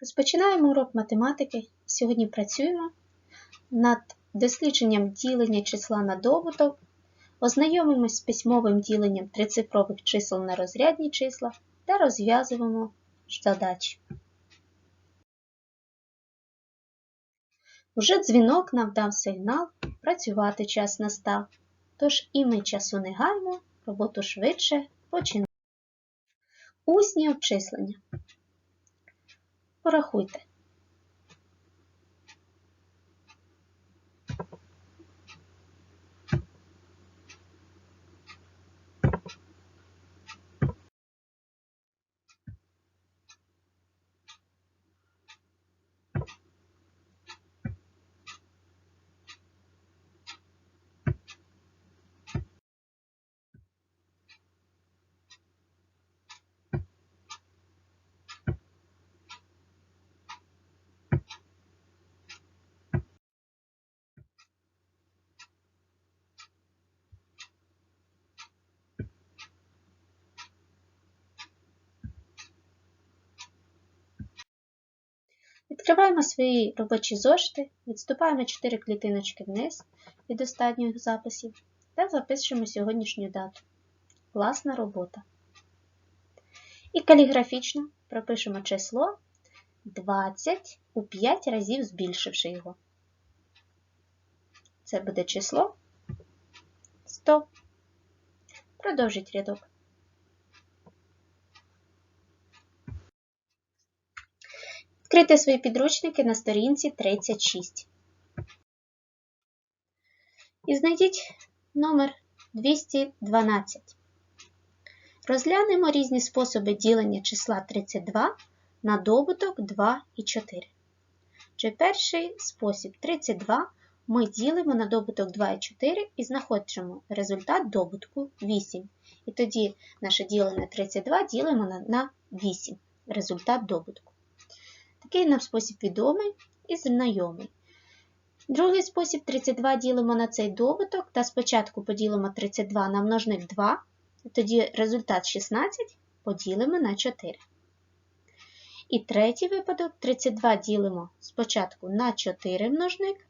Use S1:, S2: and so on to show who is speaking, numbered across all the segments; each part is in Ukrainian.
S1: Розпочинаємо урок математики. Сьогодні працюємо над дослідженням ділення числа на добуток, ознайомимось з письмовим діленням трицифрових чисел на розрядні числа та розв'язуємо задачі. Уже дзвінок нам дав сигнал, працювати час настав. Тож і ми часу не гаймо, роботу швидше починаємо. Усні обчислення. Порахуйте. Відкриваємо свої робочі зошити, відступаємо 4 клітиночки вниз від останніх записів та запишемо сьогоднішню дату. Класна робота. І каліграфічно пропишемо число 20 у 5 разів збільшивши його. Це буде число 100. Продовжіть рядок. Відкрийте свої підручники на сторінці 36. І знайдіть номер 212. Розглянемо різні способи ділення числа 32 на добуток 2 і 4. Чи перший спосіб 32 ми ділимо на добуток 2 і 4 і знаходимо результат добутку 8. І тоді наше ділене 32 ділимо на 8, результат добутку. Такий нам спосіб відомий і знайомий. Другий спосіб 32 ділимо на цей добуток, та спочатку поділимо 32 на множник 2, тоді результат 16 поділимо на 4. І третій випадок 32 ділимо спочатку на 4 множник,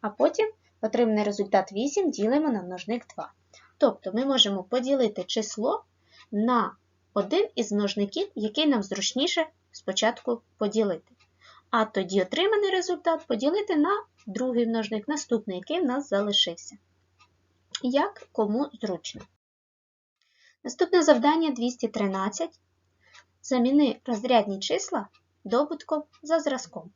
S1: а потім отриманий результат 8 ділимо на множник 2. Тобто ми можемо поділити число на один із множників, який нам зручніше спочатку поділити. А тоді отриманий результат поділити на другий множник, наступний, який в нас залишився. Як кому зручно. Наступне завдання 213. Заміни розрядні числа добутком за зразком.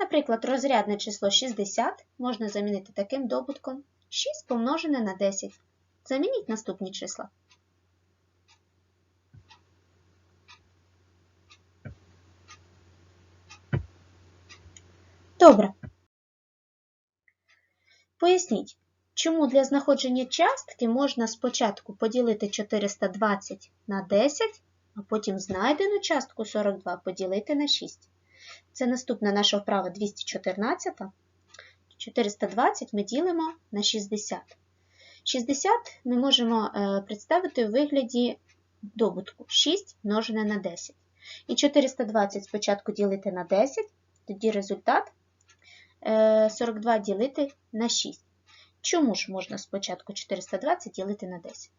S1: Наприклад, розрядне число 60 можна замінити таким добутком 6 помножене на 10. Замініть наступні числа. Добре. Поясніть, чому для знаходження частки можна спочатку поділити 420 на 10, а потім знайдену частку 42 поділити на 6. Це наступна наша вправа 214. 420 ми ділимо на 60. 60 ми можемо представити у вигляді добутку 6 множене на 10. І 420 спочатку ділити на 10, тоді результат 42 ділити на 6. Чому ж можна спочатку 420 ділити на 10?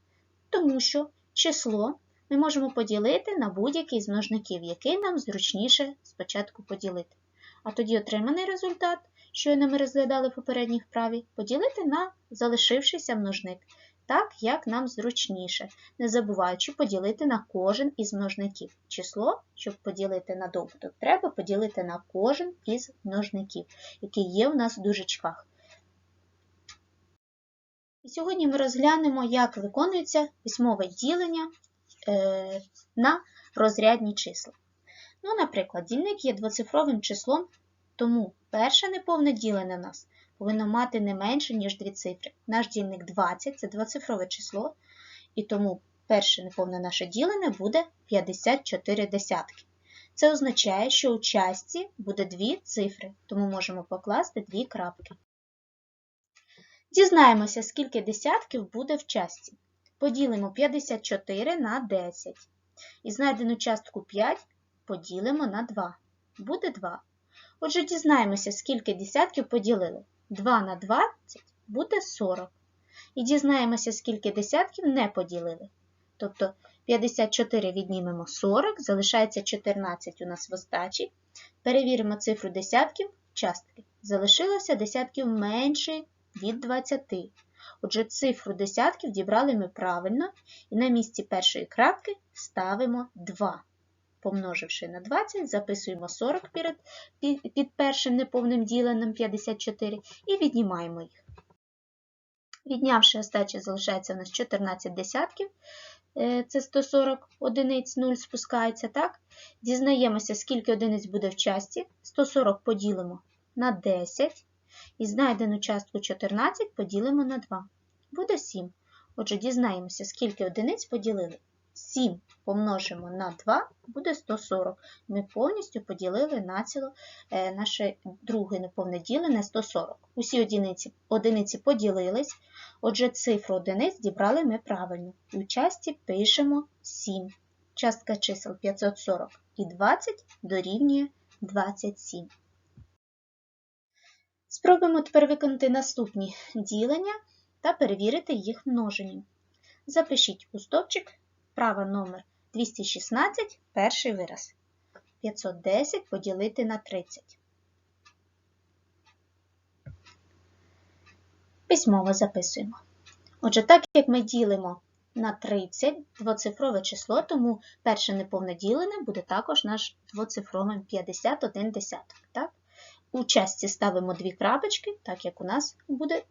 S1: Тому що число ми можемо поділити на будь-який з множників, який нам зручніше спочатку поділити. А тоді отриманий результат, що ми розглядали в попередніх праві, поділити на залишившийся множник, так, як нам зручніше, не забуваючи поділити на кожен із множників. Число, щоб поділити на добуток, треба поділити на кожен із множників, який є у нас в дужечках. І сьогодні ми розглянемо, як виконується письмове ділення е, на розрядні числа. Ну, Наприклад, дільник є двоцифровим числом, тому перше неповне ділене нас повинно мати не менше, ніж дві цифри. Наш дільник 20 це двоцифрове число, і тому перше неповне наше ділене буде 54 десятки. Це означає, що у частці буде дві цифри, тому можемо покласти дві крапки. Дізнаємося, скільки десятків буде в частці. Поділимо 54 на 10. І знайдену частку 5 поділимо на 2. буде 2. Отже, дізнаємося, скільки десятків поділили. 2 на 20 буде 40. І дізнаємося, скільки десятків не поділили. Тобто 54 віднімемо 40, залишається 14 у нас в остачі. Перевіримо цифру десятків частки. Залишилося десятків менше від 20. Отже, цифру десятків дібрали ми правильно, і на місці першої крапки ставимо 2. Помноживши на 20, записуємо 40 перед, під, першим неповним діленням 54 і віднімаємо їх. Віднявши остачі, залишається у нас 14 десятків, е, це 140 одиниць 0 спускається, так? Дізнаємося, скільки одиниць буде в часті. 140 поділимо на 10. І знайдену частку 14 поділимо на 2. Буде 7. Отже, дізнаємося, скільки одиниць поділили. 7 помножимо на 2 буде 140. Ми повністю поділили націло е, наше друге неповне ділене 140. Усі одиниці, одиниці поділились, отже, цифру одиниць дібрали ми правильно. В часті пишемо 7. Частка чисел 540 і 20 дорівнює 27. Спробуємо тепер виконати наступні ділення та перевірити їх множенням. Запишіть у стовпчик Права номер 216, перший вираз. 510 поділити на 30. Письмово записуємо. Отже, так як ми ділимо на 30 двоцифрове число, тому перше неповне ділене буде також наш двоцифровим 51 десяток. Так? У часті ставимо дві крапочки, так як у нас буде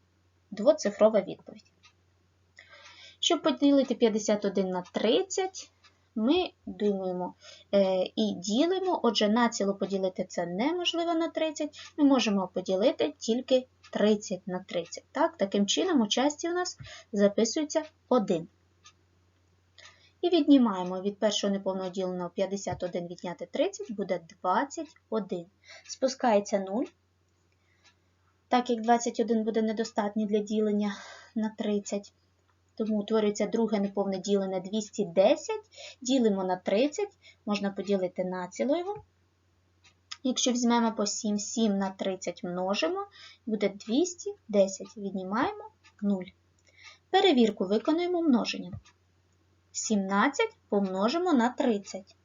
S1: двоцифрова відповідь. Щоб поділити 51 на 30, ми думаємо е, і ділимо, отже, націло поділити це неможливо на 30, ми можемо поділити тільки 30 на 30. Так? Таким чином, у часті у нас записується 1. І віднімаємо від першого неповного діленого 51 відняти 30 буде 21. Спускається 0. Так як 21 буде недостатній для ділення на 30. Тому утворюється друге неповне ділене 210, ділимо на 30, можна поділити націло його. Якщо візьмемо по 7, 7 на 30 множимо, буде 210. Віднімаємо 0. Перевірку виконуємо множенням. 17 помножимо на 30.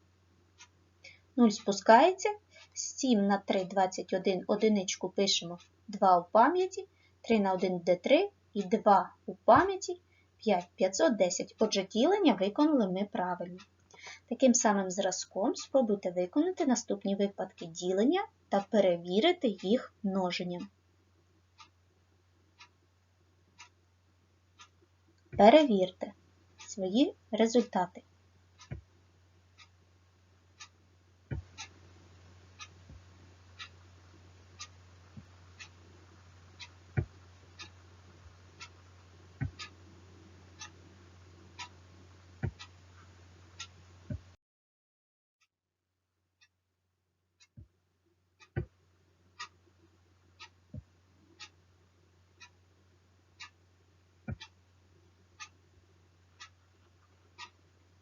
S1: 0 спускається. 7 на 3 21, одиничку пишемо 2 у пам'яті, 3 на 1 буде 3 і 2 у пам'яті 5, 510. Отже, ділення виконали ми правильно. Таким самим зразком спробуйте виконати наступні випадки ділення та перевірити їх множенням. Перевірте свої результати.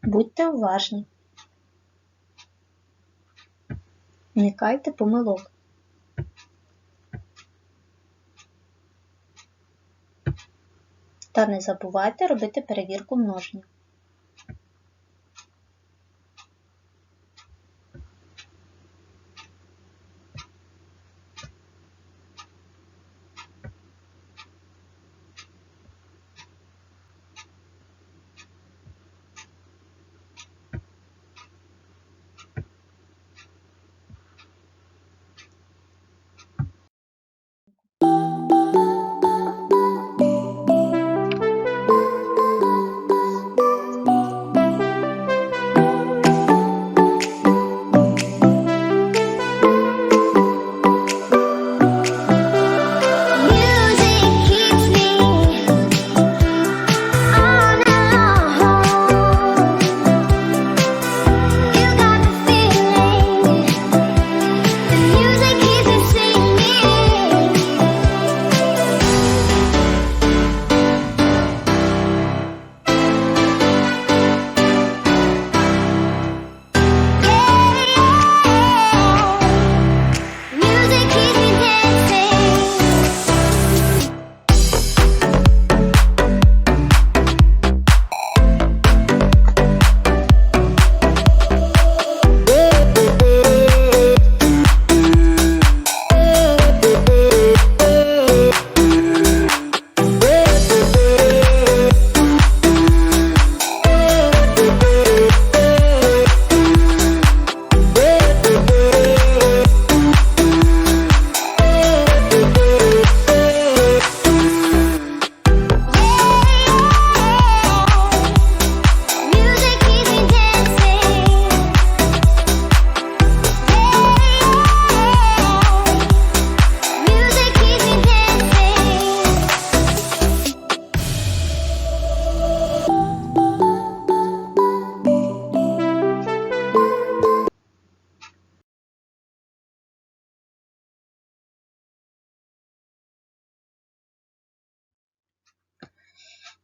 S1: Будьте уважні. Уникайте помилок. Та не забувайте робити перевірку множення.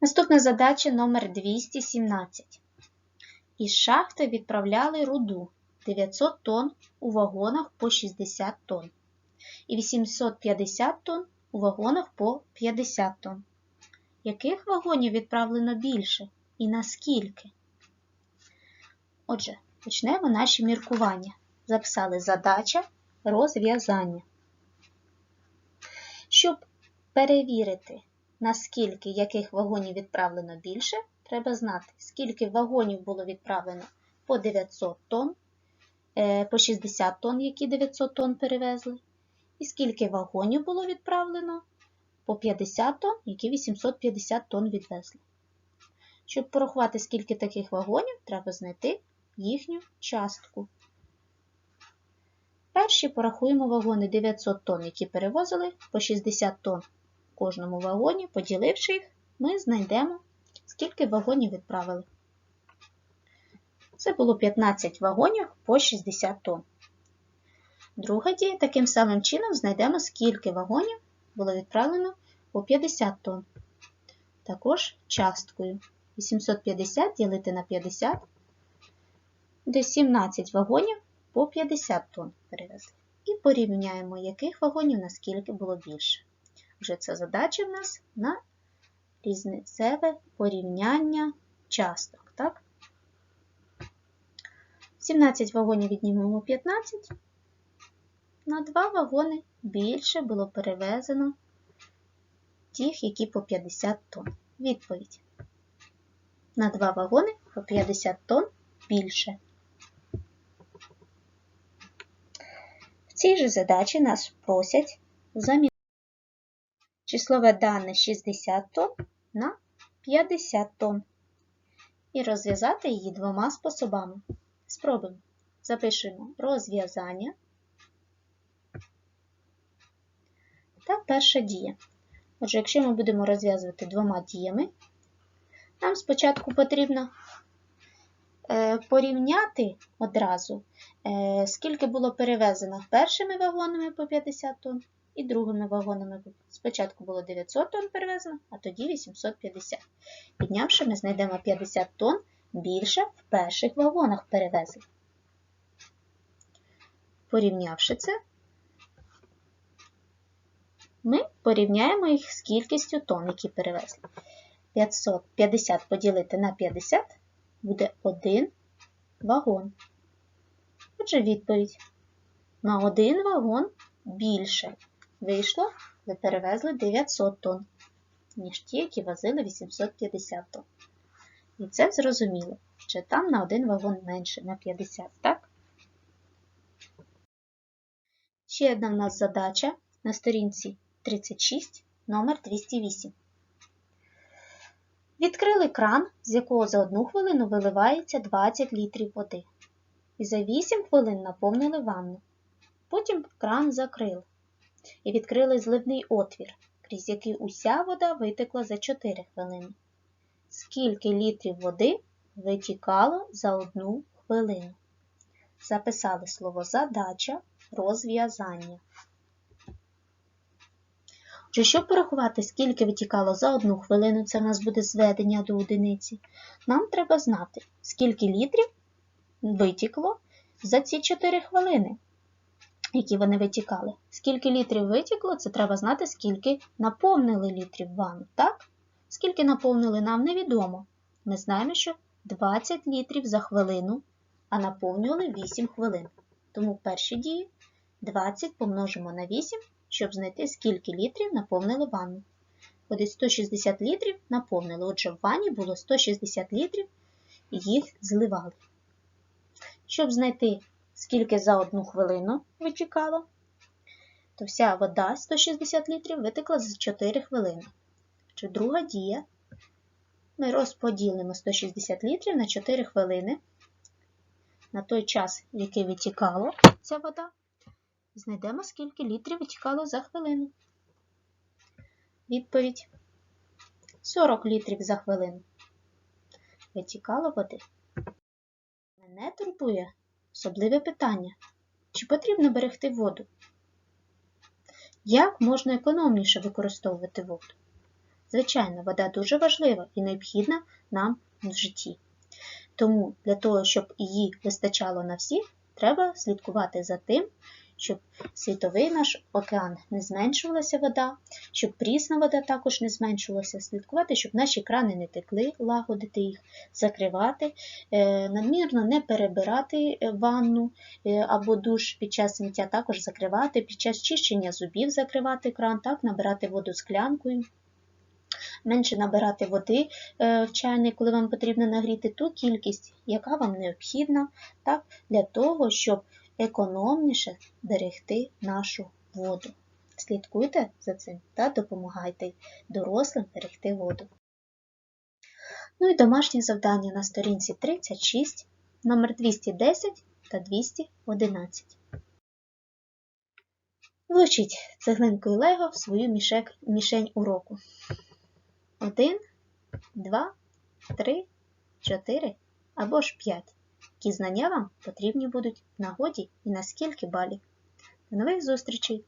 S1: Наступна задача номер 217. Із шахти відправляли руду 900 тонн у вагонах по 60 тонн і 850 тонн у вагонах по 50 тонн. Яких вагонів відправлено більше і наскільки? Отже, почнемо наші міркування. Записали задача розв'язання. Щоб перевірити, наскільки яких вагонів відправлено більше, треба знати, скільки вагонів було відправлено по 900 тонн, е, по 60 тонн, які 900 тонн перевезли, і скільки вагонів було відправлено по 50 тонн, які 850 тонн відвезли. Щоб порахувати, скільки таких вагонів, треба знайти їхню частку. Перші порахуємо вагони 900 тонн, які перевозили по 60 тонн кожному вагоні, поділивши їх, ми знайдемо, скільки вагонів відправили. Це було 15 вагонів по 60 тонн. Друга дія таким самим чином знайдемо, скільки вагонів було відправлено по 50 тонн. Також часткою 850 ділити на 50 буде 17 вагонів по 50 тонн перевезли. І порівняємо, яких вагонів наскільки було більше. Вже ця задача в нас на різницеве порівняння часток. Так? 17 вагонів віднімемо 15. На 2 вагони більше було перевезено тих, які по 50 тонн. Відповідь. На 2 вагони по 50 тонн більше. В цій же задачі нас просять замінити числове дане 60 тонн на 50 тонн і розв'язати її двома способами. Спробуємо. Запишемо розв'язання та перша дія. Отже, якщо ми будемо розв'язувати двома діями, нам спочатку потрібно е, порівняти одразу, е, скільки було перевезено першими вагонами по 50 тонн і другими вагонами. Спочатку було 900 тонн перевезено, а тоді 850. Піднявши, ми знайдемо 50 тонн більше в перших вагонах перевезли. Порівнявши це, ми порівняємо їх з кількістю тонн, які перевезли. 550 поділити на 50 буде 1 вагон. Отже, відповідь. На один вагон більше вийшло, ви перевезли 900 тонн, ніж ті, які возили 850 тонн. І це зрозуміло, що там на один вагон менше на 50, так? Ще одна в нас задача на сторінці 36, номер 208. Відкрили кран, з якого за одну хвилину виливається 20 літрів води. І за 8 хвилин наповнили ванну. Потім кран закрили і відкрили зливний отвір, крізь який уся вода витекла за 4 хвилини. Скільки літрів води витікало за одну хвилину? Записали слово задача розв'язання. Отже, щоб порахувати, скільки витікало за одну хвилину, це в нас буде зведення до одиниці, нам треба знати, скільки літрів витікло за ці 4 хвилини, які вони витікали. Скільки літрів витікло, це треба знати, скільки наповнили літрів ванну. Так? Скільки наповнили, нам невідомо. Ми знаємо, що 20 літрів за хвилину, а наповнювали 8 хвилин. Тому в першій дії 20 помножимо на 8 щоб знайти, скільки літрів наповнили ванну. Буде 160 літрів наповнили. Отже, в ванні було 160 літрів, їх зливали. Щоб знайти, скільки за одну хвилину витікало, то вся вода 160 літрів витекла за 4 хвилини. Чи друга дія. Ми розподілимо 160 літрів на 4 хвилини. На той час, який витікала ця вода, Знайдемо, скільки літрів витікало за хвилину. Відповідь 40 літрів за хвилину. Витікало води. Мене турбує особливе питання. Чи потрібно берегти воду? Як можна економніше використовувати воду? Звичайно, вода дуже важлива і необхідна нам в житті. Тому для того, щоб її вистачало на всіх, треба слідкувати за тим, щоб світовий наш океан не зменшувалася вода, щоб прісна вода також не зменшувалася, слідкувати, щоб наші крани не текли, лагодити їх, закривати, е, надмірно не перебирати е, ванну е, або душ під час сміття, також закривати, під час чищення зубів закривати кран, так, набирати воду склянкою. Менше набирати води в чайник, коли вам потрібно нагріти ту кількість, яка вам необхідна, так, для того, щоб економніше берегти нашу воду. Слідкуйте за цим та допомагайте дорослим берегти воду. Ну і домашнє завдання на сторінці 36, номер 210 та 211. Влучіть цеглинкою Лего в свою мішек, мішень уроку. 1, 2, 3, 4 або ж 5. Які знання вам потрібні будуть в нагоді і на скільки балів. До нових зустрічей!